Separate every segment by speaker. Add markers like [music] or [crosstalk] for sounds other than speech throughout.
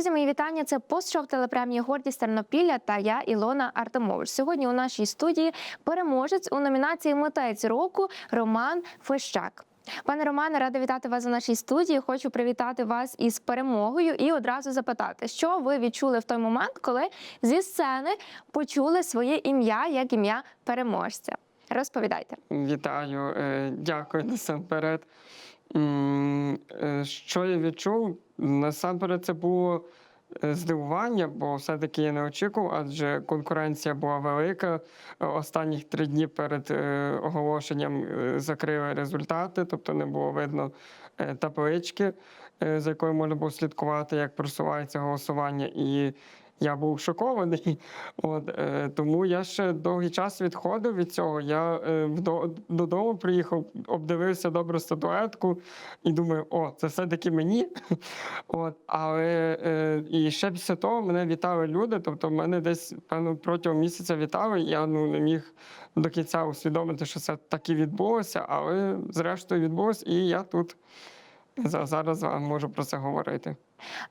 Speaker 1: Друзі, мої вітання. Це постшоу телепремії Гордість Тернопілля та я Ілона Артемович. Сьогодні у нашій студії переможець у номінації Митець року Роман Фещак. Пане Романе, рада вітати вас у нашій студії. Хочу привітати вас із перемогою і одразу запитати, що ви відчули в той момент, коли зі сцени почули своє ім'я як ім'я переможця. Розповідайте.
Speaker 2: Вітаю, е, дякую насамперед. Е, Що я відчув? Насамперед, це було е, здивування, бо все-таки я не очікував, адже конкуренція була велика. Останні три дні перед е, оголошенням е, закрили результати, тобто не було видно таблички, за якою можна було слідкувати, як просувається голосування. І я був шокований. [laughs] От, е, тому я ще довгий час відходив від цього. Я е, додому приїхав, обдивився добре статуетку і думаю, о, це все-таки мені. [laughs] От, але е, і ще після того мене вітали люди. Тобто, мене десь певно протягом місяця вітали. Я ну не міг до кінця усвідомити, що це так відбулося, але зрештою відбулося, і я тут за- зараз вам можу про це говорити.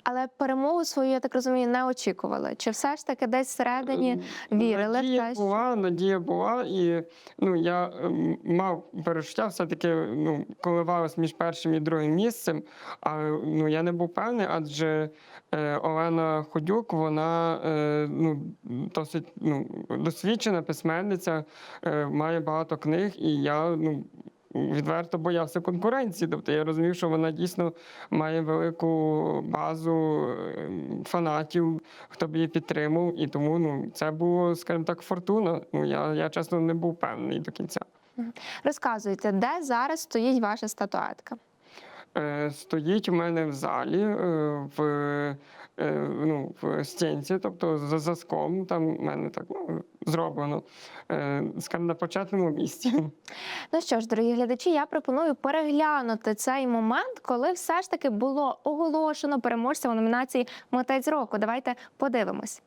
Speaker 1: Але перемогу свою, я так розумію, не очікували. Чи все ж таки десь всередині вірили в
Speaker 2: Надія
Speaker 1: що-
Speaker 2: була, надія була, і ну я ем, мав перечуття, все-таки ну, коливалось між першим і другим місцем. Але ну я не був певний, адже е, Олена Ходюк, вона е, ну, досить ну, досвідчена письменниця, е, має багато книг, і я ну. Відверто боявся конкуренції. Тобто я розумів, що вона дійсно має велику базу е, фанатів, хто б її підтримав. І тому ну, це було, скажімо так, фортуна. Ну, я, я чесно не був певний до кінця.
Speaker 1: розказуйте, де зараз стоїть ваша статуетка?
Speaker 2: Е, стоїть у мене в залі е, в, ну, в стінці, тобто за заском. там в мене так ну, зроблено, е, скажімо, на початному місці.
Speaker 1: Ну що ж, дорогі глядачі, я пропоную переглянути цей момент, коли все ж таки було оголошено переможця у номінації Митець року. Давайте подивимось.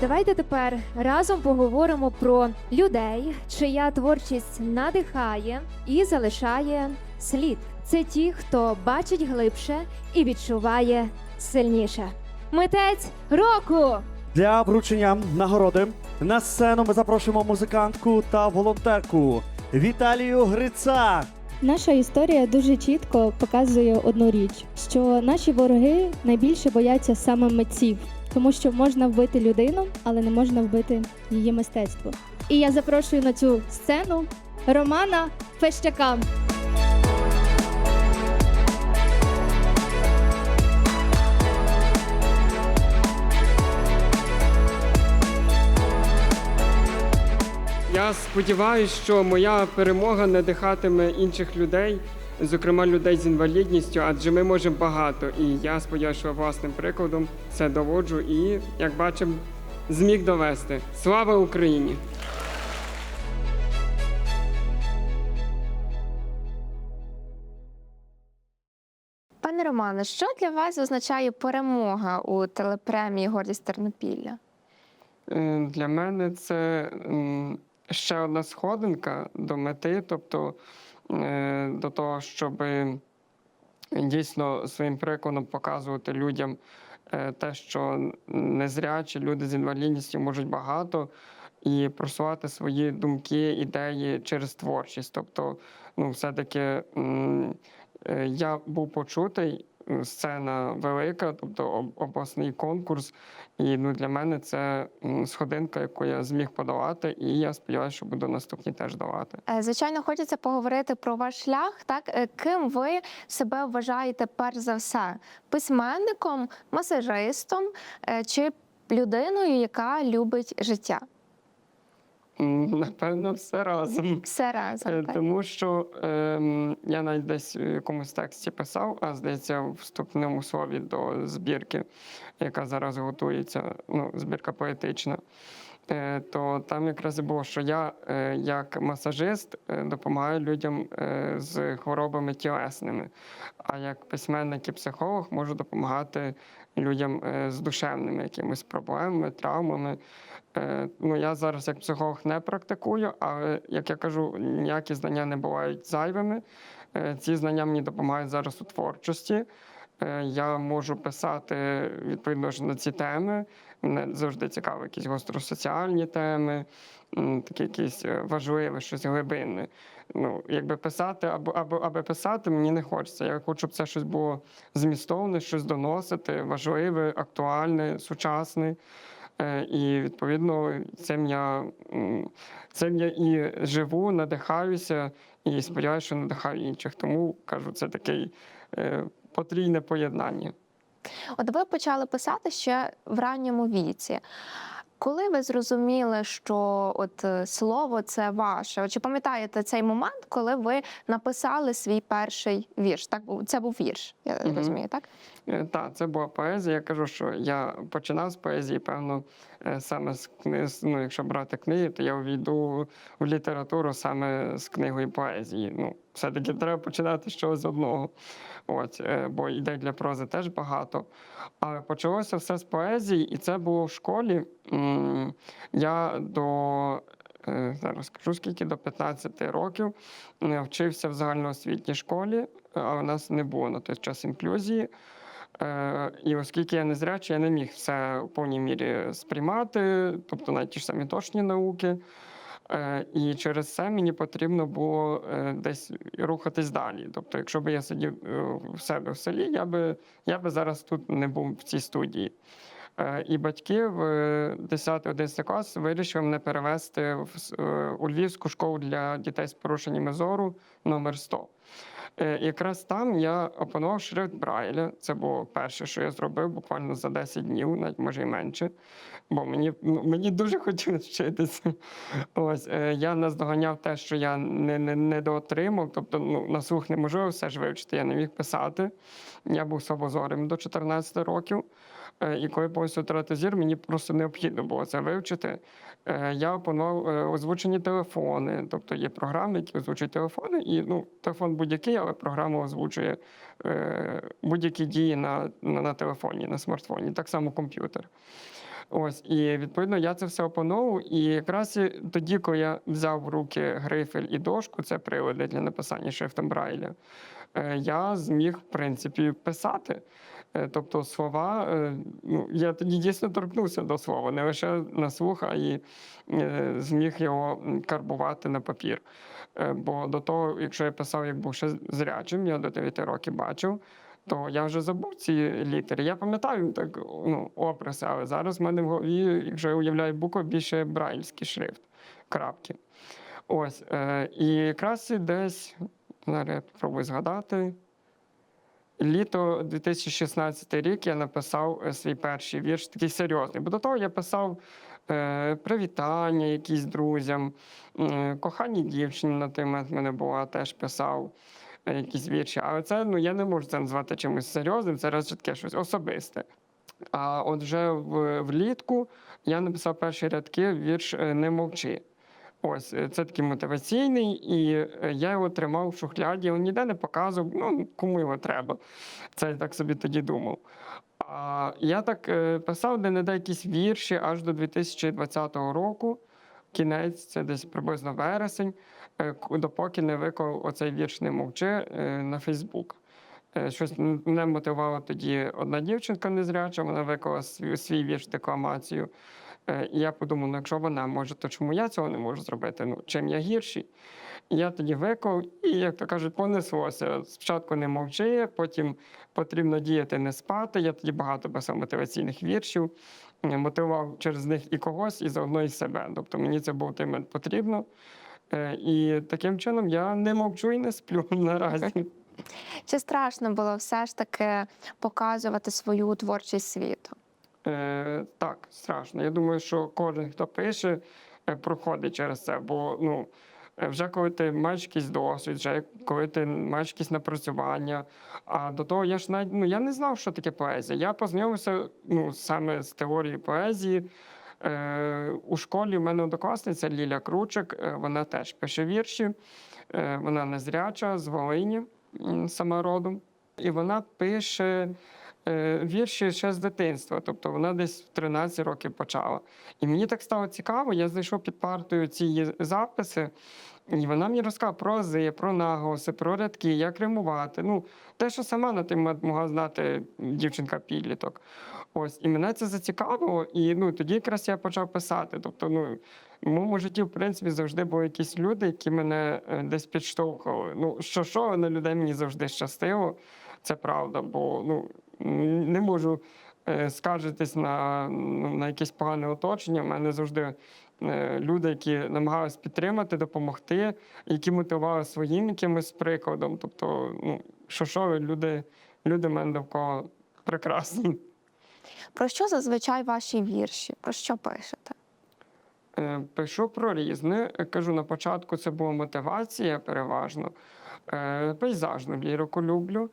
Speaker 3: Давайте тепер разом поговоримо про людей, чия творчість надихає і залишає слід. Це ті, хто бачить глибше і відчуває сильніше. Митець року!
Speaker 4: Для вручення нагороди на сцену ми запрошуємо музикантку та волонтерку Віталію Грицак.
Speaker 5: Наша історія дуже чітко показує одну річ: що наші вороги найбільше бояться саме митців, тому що можна вбити людину, але не можна вбити її мистецтво. І я запрошую на цю сцену Романа Фещака.
Speaker 2: Я сподіваюся, що моя перемога надихатиме інших людей, зокрема людей з інвалідністю, адже ми можемо багато. І я сподіваюся, що власним прикладом це доводжу і, як бачимо, зміг довести. Слава Україні!
Speaker 1: Пане Романе, що для вас означає перемога у телепремії Гордість Тернопілля?
Speaker 2: Е, Для мене це ще одна сходинка до мети, тобто до того, щоб дійсно своїм прикладом показувати людям е, те, що незрячі люди з інвалідністю можуть багато. І просувати свої думки, ідеї через творчість. Тобто, ну, все-таки е, я був почутий, сцена велика, тобто об- обласний конкурс. І ну, для мене це сходинка, яку я зміг подолати, і я сподіваюся, що буду наступні теж давати.
Speaker 1: Е, Звичайно, хочеться поговорити про ваш шлях. Так, Е, ким ви себе вважаєте перш за все? Письменником, масажистом е, чи людиною, яка любить життя?
Speaker 2: Напевно, все разом.
Speaker 1: Все разом.
Speaker 2: Е,
Speaker 1: так?
Speaker 2: Тому що ем, я навіть десь в якомусь тексті писав, а здається, в вступному слові до збірки, яка зараз готується, ну, збірка поетична. Е, то там якраз і було, що я е, як масажист е, допомагаю людям е, з хворобами тілесними, а як письменник і психолог можу допомагати людям е, з душевними якимись проблемами, травмами. Е, Ну, я зараз як психолог не практикую, але як я кажу, ніякі знання не бувають зайвими. Е, Ці знання мені допомагають зараз у творчості. Е, Я можу писати відповідно на ці теми. Мене завжди цікаві якісь гостросоціальні теми, такі якісь важливі, щось глибинне. Ну, якби писати або, або аби писати, мені не хочеться. Я хочу, щоб це щось було змістовне, щось доносити, важливе, актуальне, сучасне. Е, І відповідно цим я, цим я і живу, надихаюся і сподіваюся, що надихаю інших. Тому кажу, це таке потрійне поєднання.
Speaker 1: От ви почали писати ще в ранньому віці. Коли ви зрозуміли, що от е, слово це ваше? Чи пам'ятаєте цей момент, коли ви написали свій перший вірш? Так це був вірш, я
Speaker 2: Мгм.
Speaker 1: розумію, так?
Speaker 2: Так, це була поезія. Я кажу, що я починав з поезії, певно, е, саме з книги. Ну, якщо брати книги, то я увійду в літературу саме з книгою поезії. Ну, все-таки треба починати з чогось одного. От, е, бо ідей для прози теж багато. Але почалося все з поезії, і це було в школі. Я до е, зараз скажу скільки до 15 років е, вчився в загальноосвітній школі, а у нас не було на той час інклюзії. Е, І оскільки я незрячий, я не міг все в повній мірі сприймати, тобто навіть ті ж самі точні науки. Е, І через це мені потрібно було е, десь рухатись далі. Тобто, якщо б я сидів в себе в селі, я би, я би зараз тут не був в цій студії. Е, І батьки в 10-11 клас вирішили мене перевести е, у Львівську школу для дітей з порушеннями зору номер 100. Е, Якраз там я опанував шрифт Брайля. Це було перше, що я зробив буквально за 10 днів, навіть може і менше. Бо мені, ну, мені дуже [laughs] хотілося вчитися. Ось е, я наздоганяв те, що я не, не, не доотримав. Тобто, ну, на слух неможливо все ж вивчити, я не міг писати. Я був слабозорим до 14 років. Е, І коли повністю втратив зір, мені просто необхідно було це вивчити. Е, Я опанував е, озвучені телефони, тобто є програми, які озвучують телефони, і ну, телефон будь-який, але програма озвучує е, будь-які дії на, на, на телефоні, на смартфоні, так само комп'ютер. Ось, і відповідно я це все опановував. І якраз тоді, коли я взяв в руки грифель і дошку, це прилади для написання шрифтом Брайля, е, я зміг, в принципі, писати. Е, Тобто слова, е, ну, я тоді дійсно торкнувся до слова, не лише на слух, а й е, зміг його карбувати на папір. Бо до того, якщо я писав, як був ще зрячим, я до 9 років бачив, то я вже забув ці літери. Я пам'ятаю так, ну, описи, але зараз в мене в голові, якщо я уявляю букви, більше брайльський шрифт, крапки. Ось. І якраз десь, зараз я спробую згадати. Літо 2016 рік я написав е, свій перший вірш, такий серйозний. Бо до того я писав е, привітання якісь друзям, е, коханій дівчині на той момент мене була, теж писав е, якісь вірші. Але це ну, я не можу це назвати чимось серйозним, це радше таке щось особисте. А от вже в, влітку я написав перші рядки вірш е, Не мовчи. Ось е, це такий мотиваційний, і е, я його тримав в шухляді, він ніде не показував, ну кому його треба. Це я так собі тоді думав. А я так е, писав де-не-де якісь вірші аж до 2020 року. Кінець, це десь приблизно вересень, допоки не виклав оцей вірш не мовчи на Фейсбук. Щось мене мотивувала тоді одна дівчинка незряча, вона виклала свій вірш декламацію. Е, я подумав, ну якщо вона може, то чому я цього не можу зробити? Ну, чим я гірший? Я тоді виклав, і, як то кажуть, понеслося. Спочатку не мовчи, потім потрібно діяти, не спати. Я тоді багато писав мотиваційних віршів, е, мотивував через них і когось, і заодно і себе. Тобто мені це було в той момент потрібно. Е, І таким чином я не мовчу і не сплю [laughs] наразі.
Speaker 1: Чи страшно було все ж таки показувати свою творчість світу?
Speaker 2: Е, так, страшно. Я думаю, що кожен, хто пише, е, проходить через це. Бо ну, е, вже коли ти маєш якийсь досвід, вже коли ти маєш якісь напрацювання. А до того я ж навіть ну, я не знав, що таке поезія. Я познайомився ну, саме з теорією поезії. Е, у школі в мене однокласниця Ліля Кручик, вона теж пише вірші, е, вона незряча з Волині сама родом. І вона пише вірші ще з дитинства, тобто вона десь в 13 років почала. І мені так стало цікаво, я знайшов під партою ці записи, і вона мені розказала про ази, про наголоси, про рядки, як римувати. Ну, те, що сама на момент могла знати дівчинка-підліток. Ось, і мене це зацікавило, і ну, тоді якраз я почав писати. Тобто, ну, в моєму житті, в принципі, завжди були якісь люди, які мене е, десь підштовхували. Ну, що що, на людей мені завжди щастило, це правда, бо ну, не можу е, скаржитись на, ну, на якесь погане оточення. У мене завжди е, люди, які намагались підтримати, допомогти, які мотивували своїм якимось прикладом. Тобто, ну, що що, люди, люди в мене довкола прекрасні.
Speaker 1: Про що зазвичай ваші вірші? Про що пишете?
Speaker 2: Е, Пишу про різне. Кажу, на початку це була мотивація переважно. Пейзажну лірику люблю.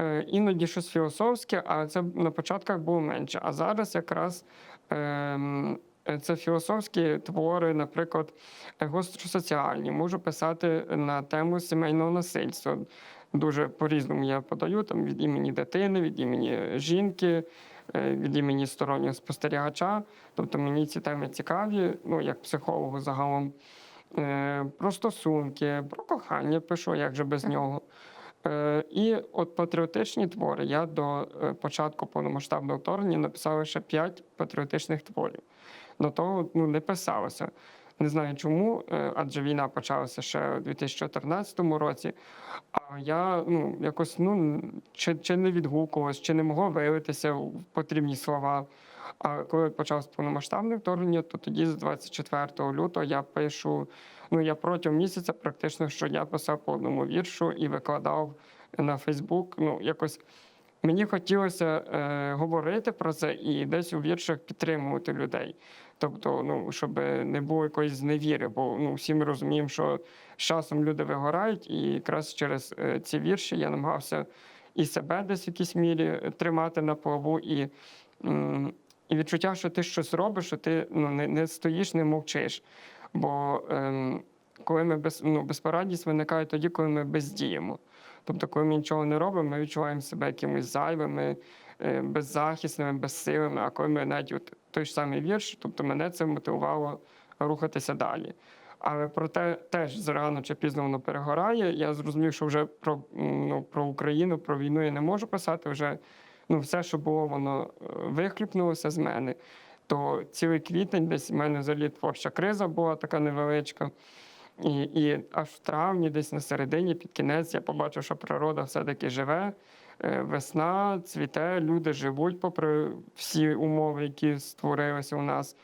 Speaker 2: Е, Іноді щось філософське, а це на початках було менше. А зараз якраз ем, це філософські твори, наприклад, е, гостросоціальні. Можу писати на тему сімейного насильства. Дуже по-різному я подаю там від імені дитини, від імені жінки, е, від імені стороннього спостерігача. Тобто мені ці теми цікаві, ну як психологу загалом. Про стосунки, про кохання пишу, як же без нього. Е, І от патріотичні твори. Я до е, початку повномасштабного вторгнення написав лише п'ять патріотичних творів. До того ну, не писалося. Не знаю чому, е, адже війна почалася ще у 2014 році. А я ну, якось ну, чи, чи не відгукувалась, чи не могло виявитися в потрібні слова. А коли почалось повномасштабне вторгнення, то тоді з 24 лютого я пишу. Ну я протягом місяця практично щодня писав по одному віршу і викладав на Фейсбук. Ну, якось мені хотілося е, говорити про це і десь у віршах підтримувати людей. Тобто, ну, щоб не було якоїсь зневіри, бо ну, всі ми розуміємо, що з часом люди вигорають, і якраз через е, ці вірші я намагався і себе десь в якійсь мірі тримати на плаву, і, і відчуття, що ти щось робиш, що ти ну, не, не стоїш, не мовчиш. Бо ем, коли ми без, ну, безпорадність виникає тоді, коли ми бездіємо. Тобто, коли ми нічого не робимо, ми відчуваємо себе якимось зайвими, е, беззахисними, безсилими. А коли ми навіть от той ж самий вірш, тобто мене це мотивувало рухатися далі. Але проте теж зарано чи пізно воно перегорає. Я зрозумів, що вже про, ну, про Україну, про війну я не можу писати. Вже ну, все, що було, воно е, вихлюпнулося з мене. То цілий квітень десь в мене взагалі творча криза була така невеличка. І, і аж в травні, десь на середині, під кінець, я побачив, що природа все-таки живе, е, весна цвіте, люди живуть попри всі умови, які створилися у нас.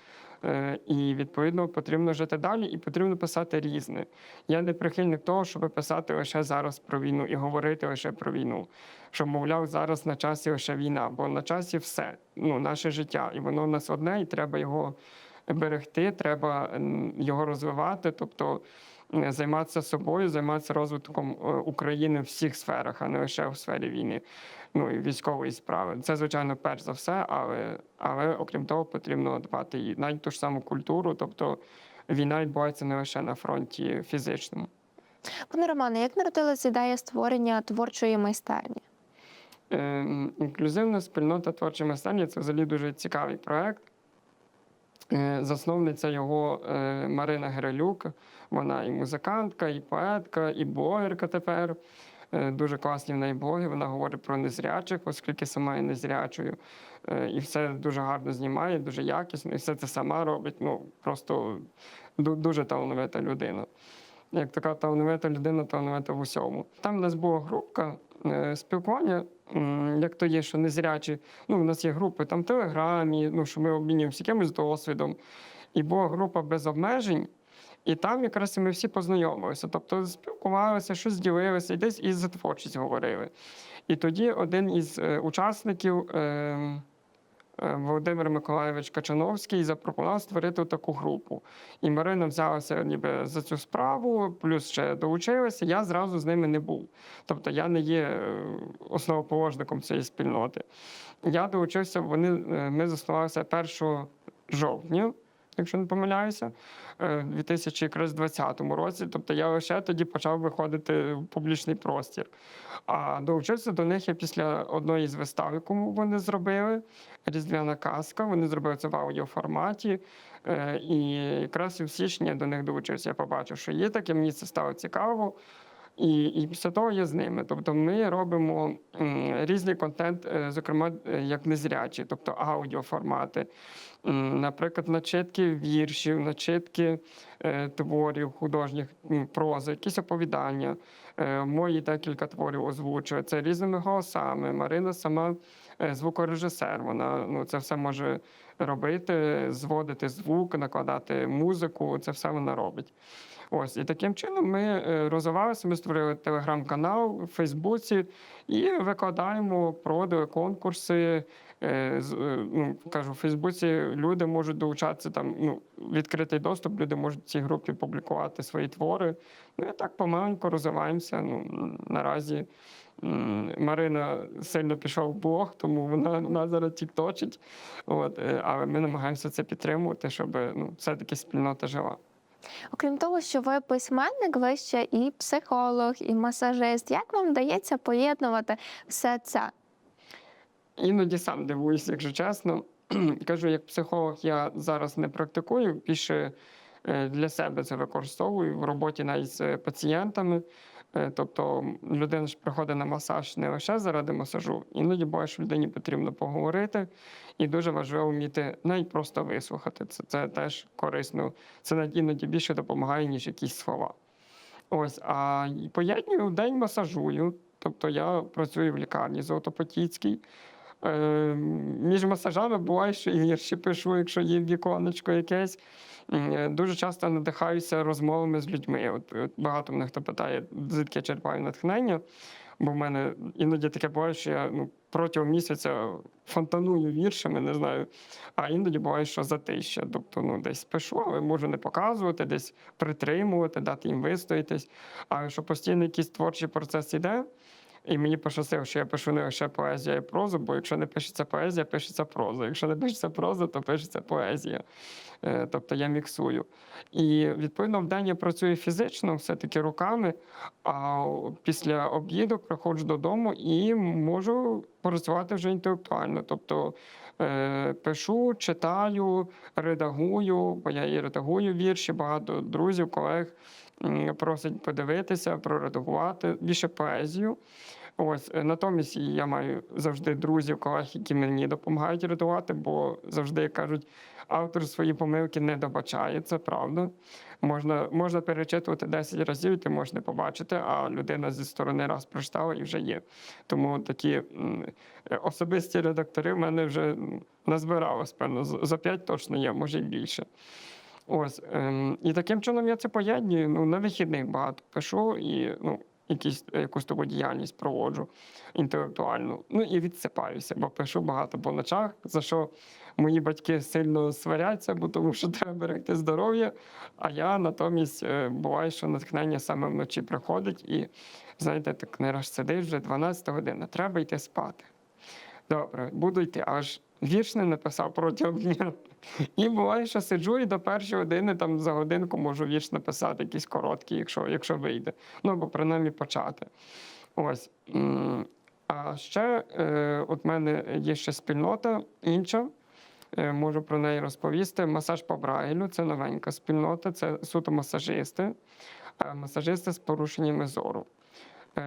Speaker 2: Е, І відповідно потрібно жити далі, і потрібно писати різне. Я не прихильник того, щоб писати лише зараз про війну і говорити лише про війну. Що, мовляв, зараз на часі лише війна, бо на часі все, ну, наше життя, і воно в нас одне, і треба його берегти, треба його розвивати, тобто займатися собою, займатися розвитком е, України в всіх сферах, а не лише в сфері війни, ну і військової справи. Це, звичайно, перш за все, але, але окрім того, потрібно дбати і навіть ту ж саму культуру, тобто війна відбувається не лише на фронті фізичному.
Speaker 1: Пане Романе, як народилася ідея створення творчої майстерні?
Speaker 2: Е, Інклюзивна спільнота творчої майстерні це взагалі дуже цікавий проект. Е, Засновниця його е, Марина Герелюк. Вона і музикантка, і поетка, і блогерка тепер. Е, Дуже класні в неї блоги. Вона говорить про незрячих, оскільки сама є незрячою. І все дуже гарно знімає, дуже якісно, і все це сама робить. Ну, просто дуже талановита людина. Як така талановита людина, талановита в усьому. Там в нас була групка спілкування, як то є, що незрячі. Ну, у нас є групи там в Телеграмі, ну, що ми обмінюємося якимось досвідом. І була група без обмежень, і там якраз ми всі познайомилися. Тобто спілкувалися, щось ділилися, і десь і за творчість говорили. І тоді один із е, учасників. Е, Володимир Миколайович Качановський запропонував створити таку групу. І Марина взялася ніби за цю справу, плюс ще долучилася. Я зразу з ними не був. Тобто я не є е, основоположником цієї спільноти. Я долучився, вони, е, ми заснувалися 1 жовтня, якщо не помиляюся. Е, в 2020 році. Тобто я лише тоді почав виходити в публічний простір. А долучився до них я після одної з вистав, яку вони зробили. Різдвяна казка. Вони зробили це в аудіоформаті. Е, І якраз у січні я до них долучився. Я побачив, що є таке, мені це стало цікаво. І, і після того я з ними. Тобто ми робимо різний контент, е, зокрема, е, як незрячі, тобто аудіоформати. Наприклад, начитки віршів, начитки е, творів художніх, прози, якісь оповідання. Мої декілька творів озвучує. Це різними голосами. Марина сама звукорежисер. Вона ну, це все може робити, зводити звук, накладати музику. Це все вона робить. Ось і таким чином ми е, розвивалися. Ми створили телеграм-канал в Фейсбуці і викладаємо, проводили конкурси. Е, е, Ну, кажу, в Фейсбуці люди можуть долучатися там. Ну, відкритий доступ, люди можуть в цій групі публікувати свої твори. Ну і так помаленьку розвиваємося. Ну наразі Марина сильно пішов в блог, тому вона нас зараз тікточить. От, е, але ми намагаємося це підтримувати, щоб ну, все-таки спільнота жила.
Speaker 1: Окрім того, що ви письменник, ви ще і психолог, і масажист. Як вам вдається поєднувати все це?
Speaker 2: Іноді сам дивуюся, якщо чесно. [clears throat] Кажу, як психолог я зараз не практикую, більше е, для себе це використовую в роботі навіть з пацієнтами. Е, Тобто людина ж приходить на масаж не лише заради масажу, іноді що людині потрібно поговорити, і дуже важливо вміти навіть просто вислухати. Це, це теж корисно. Це навіть іноді більше допомагає, ніж якісь слова. Ось, а в день масажую. Тобто я працюю в лікарні Золотопотіцькій. Е, між масажами буває, що і вірші пишу, якщо є віконечко якесь. Е, Дуже часто надихаюся розмовами з людьми. От, от багато мене хто питає, звідки я черпаю натхнення. Бо в мене іноді таке буває, що я ну, протягом місяця фонтаную віршами, не знаю. А іноді буває, що затища. Тобто, ну, десь пишу, але можу не показувати, десь притримувати, дати їм вистоятись. А якщо постійно якийсь творчий процес іде, і мені пощастило, що я пишу не лише поезія і прозу, бо якщо не пишеться поезія, пишеться проза. Якщо не пишеться проза, то пишеться поезія. Е, Тобто я міксую. І відповідно в день я працюю фізично, все-таки руками, а після обіду приходжу додому і можу працювати вже інтелектуально. Тобто е, пишу, читаю, редагую, бо я і редагую вірші, багато друзів, колег м, просять подивитися, проредагувати більше поезію. Ось е, натомість я маю завжди друзів, колег, які мені допомагають редагувати, бо завжди кажуть, автор свої помилки не добачає, це правда. Можна, можна перечитувати 10 разів, і ти можеш не побачити, а людина зі сторони раз прочитала і вже є. Тому такі е, особисті редактори в мене вже назбиралось, певно, за 5 точно є, може й більше. Ось, ем, і таким чином я це поєднюю. Ну, на вихідних багато пишу і ну, якісь, якусь таку діяльність проводжу інтелектуальну. Ну і відсипаюся, бо пишу багато по ночах, за що мої батьки сильно сваряться, бо тому що [laughs] треба берегти здоров'я. А я натомість е, буває, що натхнення саме вночі приходить, і знаєте, так не раз сидиш вже 12 година, треба йти спати. Добре, буду йти, аж вірш не написав протягом дня. І буває, що сиджу і до першої години там за годинку можу вірш написати, якийсь короткий, якщо, якщо вийде. Ну або принаймні почати. Ось. А ще е, от мене є ще спільнота інша. Е, Можу про неї розповісти. Масаж по Брайлю це новенька спільнота, це суто масажисти, е, масажисти з порушеннями зору.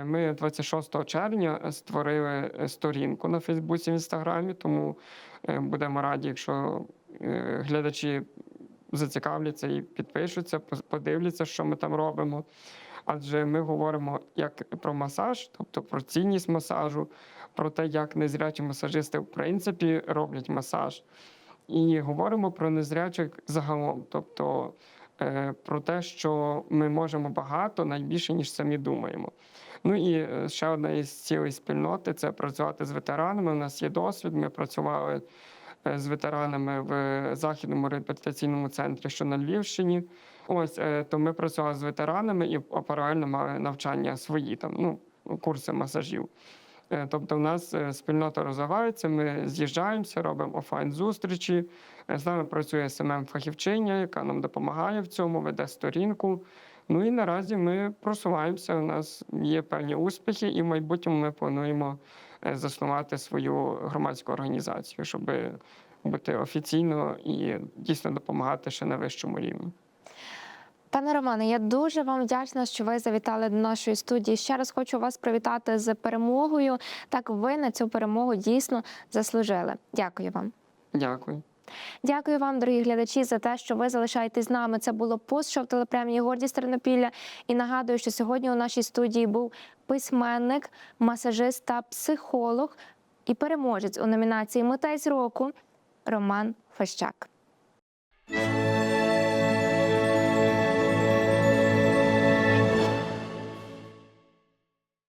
Speaker 2: Ми 26 червня створили сторінку на Фейсбуці в Інстаграмі, тому будемо раді, якщо глядачі зацікавляться і підпишуться, подивляться, що ми там робимо. Адже ми говоримо як про масаж, тобто про цінність масажу, про те, як незрячі масажисти в принципі роблять масаж. І говоримо про незрячих загалом, тобто е, про те, що ми можемо багато, навіть більше, ніж самі думаємо. Ну і е, ще одна із цілей спільноти це працювати з ветеранами. У нас є досвід. Ми працювали е, з ветеранами в західному реабілітаційному центрі, що на Львівщині. Ось е, то ми працювали з ветеранами і паралельно мали навчання свої там, ну, курси масажів. Е, Тобто, в нас е, спільнота розвивається, ми з'їжджаємося, робимо офлайн зустрічі. Е, З нами працює СММ фахівчиня, яка нам допомагає в цьому, веде сторінку. Ну і наразі ми просуваємося. У нас є певні успіхи, і в майбутньому ми плануємо е, заснувати свою громадську організацію, щоб бути офіційно і дійсно допомагати ще на вищому рівні.
Speaker 1: Пане Романе, я дуже вам вдячна, що ви завітали до нашої студії. Ще раз хочу вас привітати з перемогою. Так ви на цю перемогу дійсно заслужили. Дякую вам.
Speaker 2: Дякую.
Speaker 1: Дякую вам, дорогі глядачі, за те, що ви залишаєтесь з нами. Це було пост-шоу телепремії Гордість Тернопілля. І нагадую, що сьогодні у нашій студії був письменник, масажист та психолог і переможець у номінації Митець року Роман Фещак.